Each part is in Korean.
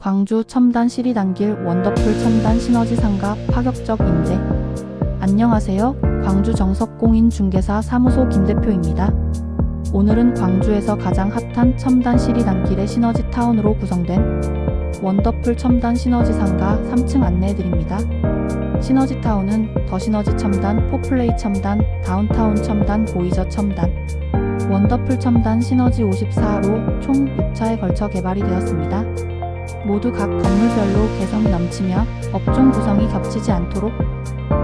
광주 첨단 시리단길 원더풀 첨단 시너지 상가 파격적 임대. 안녕하세요. 광주 정석공인 중개사 사무소 김 대표입니다. 오늘은 광주에서 가장 핫한 첨단 시리단길의 시너지 타운으로 구성된 원더풀 첨단 시너지 상가 3층 안내해 드립니다. 시너지 타운은 더 시너지 첨단, 포플레이 첨단, 다운타운 첨단, 보이저 첨단, 원더풀 첨단 시너지 54로 총 6차에 걸쳐 개발이 되었습니다. 모두 각 건물별로 개성이 넘치며 업종 구성이 겹치지 않도록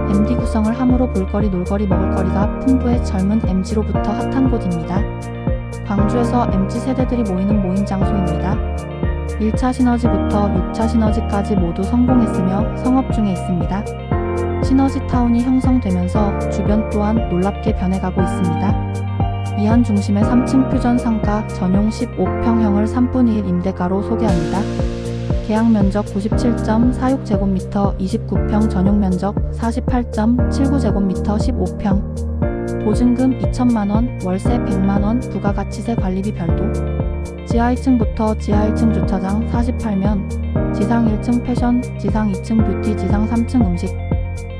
MD 구성을 함으로 볼거리 놀거리 먹을거리가 풍부해 젊은 MG로부터 핫한 곳입니다. 광주에서 MG 세대들이 모이는 모임 장소입니다. 1차 시너지부터 6차 시너지까지 모두 성공했으며 성업 중에 있습니다. 시너지 타운이 형성되면서 주변 또한 놀랍게 변해가고 있습니다. 이한 중심의 3층 퓨전 상가 전용 15평형을 3분의 1 임대가로 소개합니다. 계약 면적 97.46제곱미터 29평 전용 면적 48.79제곱미터 15평 보증금 2천만원, 월세 100만원, 부가가치세 관리비 별도 지하 1층부터 지하 1층 주차장 48면 지상 1층 패션, 지상 2층 뷰티, 지상 3층 음식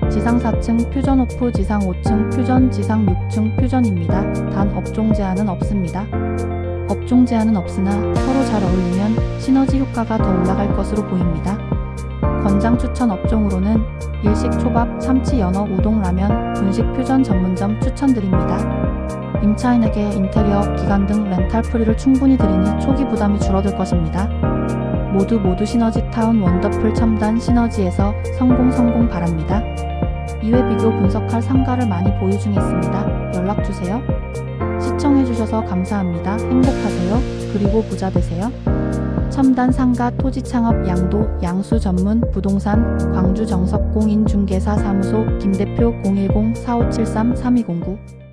지상 4층 퓨전 오프, 지상 5층 퓨전, 지상 6층 퓨전입니다. 단 업종 제한은 없습니다. 업종 제한은 없으나 서로 잘 어울리면 시너지 효과가 더 올라갈 것으로 보입니다. 권장 추천 업종으로는 일식 초밥, 참치 연어, 우동 라면, 분식 퓨전 전문점 추천드립니다. 임차인에게 인테리어, 기간 등 렌탈 프리를 충분히 드리니 초기 부담이 줄어들 것입니다. 모두 모두 시너지 타운 원더풀 첨단 시너지에서 성공 성공 바랍니다. 이외 비교 분석할 상가를 많이 보유 중에 있습니다. 연락 주세요. 시청해주셔서 감사합니다. 행복하세요. 그리고 부자 되세요. 첨단 상가 토지 창업 양도 양수 전문 부동산 광주 정석공인 중개사 사무소 김대표 010-4573-3209